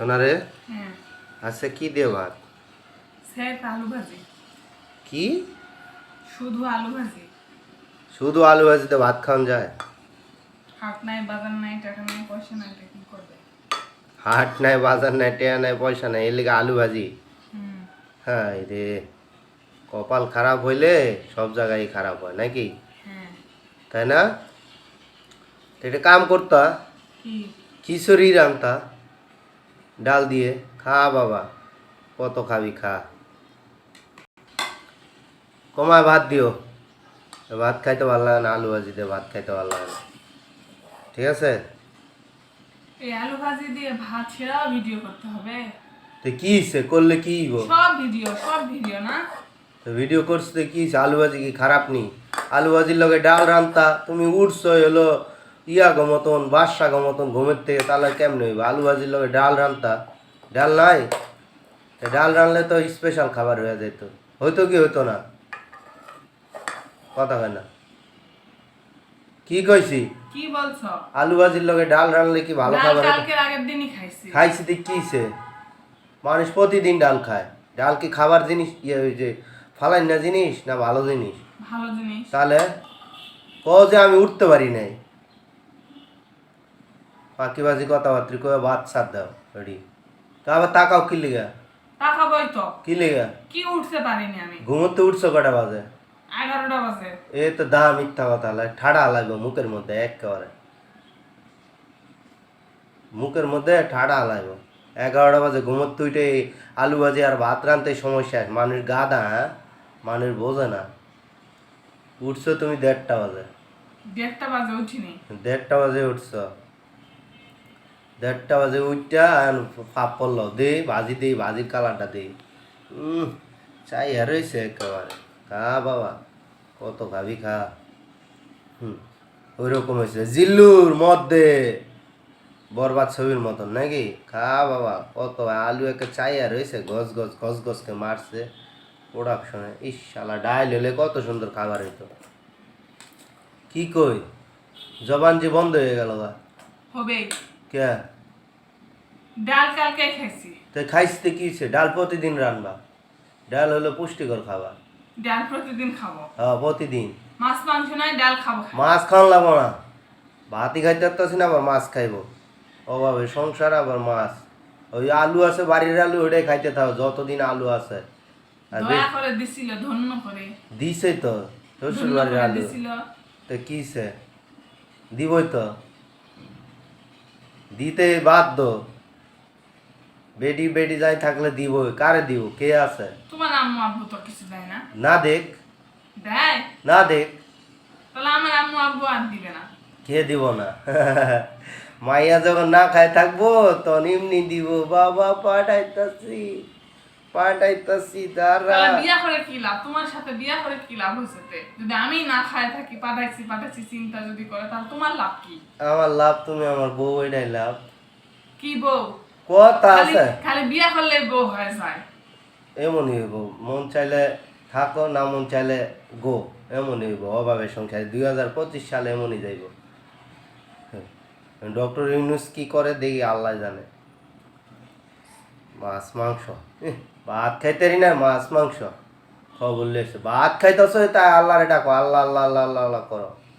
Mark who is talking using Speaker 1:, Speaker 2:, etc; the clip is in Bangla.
Speaker 1: সোনারে?
Speaker 2: হ্যাঁ।
Speaker 1: আচ্ছা কি দিয়ে ভাত?
Speaker 2: স্যার আলু ভাজি।
Speaker 1: কি?
Speaker 2: শুধু আলু ভাজি।
Speaker 1: শুধু আলু ভাজিতে ভাত খাওয়ান যায়?
Speaker 2: হাট নাই বাজার নাই টাকা নাই পয়সা নাই কি করবে?
Speaker 1: হাট নাই বাজার নাই টেয়া নাই পয়সা নাই এর লিগে আলু ভাজি। হ্যাঁ রে কপাল খারাপ হইলে সব জায়গায় খারাপ হয় নাকি
Speaker 2: হ্যাঁ।
Speaker 1: তাই না? এটা কাম করতা।
Speaker 2: কি?
Speaker 1: খিচুড়ি রান্তা ডাল দিয়ে। খা বাবা কত খাবি খা। কমায় ভাত দিও। ভাত খাইতে ভালো লাগে না আলু ভাজি দিয়ে ভাত খাইতে ভালো লাগে না। ঠিক আছে?
Speaker 2: এই আলু ভাজি দিয়ে ভাত ছেড়াও ভিডিও করতে হবে।
Speaker 1: তো কি করলে কি
Speaker 2: সব ভিডিও সব ভিডিও না?
Speaker 1: তো ভিডিও করছ কি আলু ভাজি কি খারাপ নি? আলু ভাজির লগে ডাল রান্তা তুমি উঠছো হলো ইয়া গো মতন বাদশা গো মতন ঘুমের থেকে তাহলে কেমনে হইব? আলু ভাজির লগে ডাল রান্তা? ডাল নাই? ডাল রানলে তো স্পেশাল খাবার হয়ে যেত হইতো কি হইতো না? কথা হয় না। কি কইছি?
Speaker 2: কি বলছো?
Speaker 1: আলু ভাজির লগে ডাল রানলে কি ভালো খাবার?
Speaker 2: কালকের আগের দিনই খাইছি।
Speaker 1: খাইছি তো কি হইছে? মানুষ প্রতিদিন ডাল খায়। ডাল কি খাবার জিনিস? ইয়ে ওই যে ফালাই না জিনিস না ভালো জিনিস?
Speaker 2: ভালো জিনিস।
Speaker 1: তাহলে ক যে আমি উঠতে পারি নাই। ফাঁকিবাজি কথাবার্তা কয়ে ভাত সার দাও রেডি তা আবার তাকাও কি লিগা?
Speaker 2: টাকা তো।
Speaker 1: কি লিগা?
Speaker 2: কি উঠতে পারিনি আমি।
Speaker 1: ঘুমোতে উঠছো কটা বাজে?
Speaker 2: এগারোটা বাজে।
Speaker 1: এ তো দা মিথ্যা কথা হলে ঠাডা লাগবে মুখের মধ্যে একেবারে মুখের মধ্যে ঠাডা লাগবে এগারোটা বাজে ঘুমোতে উঠে আলু ভাজি আর ভাত রানতে সমস্যা। মানুষ গাদা হ্যাঁ? মানুষ বোঝে না। উঠছো তুমি দেড়টা বাজে।
Speaker 2: দেড়টা বাজে উঠিনি।
Speaker 1: দেড়টা বাজে উঠছ। দেড়টা বাজে উঠটা পাপ পড়ল দে, ভাজি দে, ভাজির কালারটা দে। চাই আর রয়েছে একেবারে। খা বাবা, কত খাবি খা। হুম ওই রকম হয়েছে জিল্লুর মধ্যে, বরবাদ ছবির মতন, নাকি? খা বাবা, কত আলু একে চাই আর রয়েছে গছ গছ গছ গছকে মারছে প্রোডাকশনে ইস ডাইল হলে কত সুন্দর খাবার হইতো। কি কই? জবান যে বন্ধ হয়ে গেল গা।
Speaker 2: হবে।
Speaker 1: কে?
Speaker 2: ডাল কালকে খাইছি।
Speaker 1: তো খাইতে কি হইছে? ডাল প্রতিদিন রান্না? ডাল হলো পুষ্টিকর খাবার।
Speaker 2: ডাল প্রতিদিন খাব।
Speaker 1: হ্যাঁ প্রতিদিন।
Speaker 2: মাছ মাংস নাই ডাল খাব
Speaker 1: মাছ খাওয়ান লাগবো না। ভাতই খাইতে পারতেছি না আবার মাছ খাইবো। অভাবে সংসার আবার মাছ। ওই আলু আছে বাড়ির আলু ওটাই খাইতে থাকো যতদিন আলু আছে। আর
Speaker 2: দয়া করে দিছিল ধন্য করে।
Speaker 1: দিছে তো শ্বশুর বাড়ির আলু। তো কিসে দিবই তো। দিতে বাধ্য। বেডি বেডি যাই থাকলে দিব কারে দিব? কে আছে?
Speaker 2: তোমার আম্মু আব্বু তো কিছু দেয় না।
Speaker 1: না দেখ।
Speaker 2: দেয়?
Speaker 1: না দেখ।
Speaker 2: তাহলে আমার আম্মু আব্বু আর দিবে না।
Speaker 1: কে দিব না? মাইয়া যখন না খায় থাকব তখন এমনি দিব। বাবা পাঠাইতাছি। পাঠাইতাছি দাঁড়া।
Speaker 2: বিয়া করে কি লাভ? তোমার সাথে বিয়া করে কি লাভ হয়েছে তে? যদি আমি না খায় থাকি পাঠাইছি পাঠাইছি চিন্তা যদি করে তাহলে তোমার লাভ কি?
Speaker 1: আমার লাভ তুমি আমার বউ এটাই লাভ।
Speaker 2: কি বউ?
Speaker 1: কথা আছে।
Speaker 2: খালি বিয়া করলে বউ হয়ে যায়।
Speaker 1: এমনই হইব। মন চাইলে থাকো না মন চাইলে গো। এমনই হইব। অভাবে সংসার দুই হাজার পঁচিশ সালে এমনই যাইব। ডক্টর ইউনুস কি করে দেখি আল্লাহ জানে। মাছ, মাংস। ভাত খাইতেরি না, মাছ, মাংস। খবর লেগেছে ভাত খাইতেছ, তাই আল্লাহরে ডাকো। আল্লাহ আল্লাহ আল্লাহ আল্লাহ করো।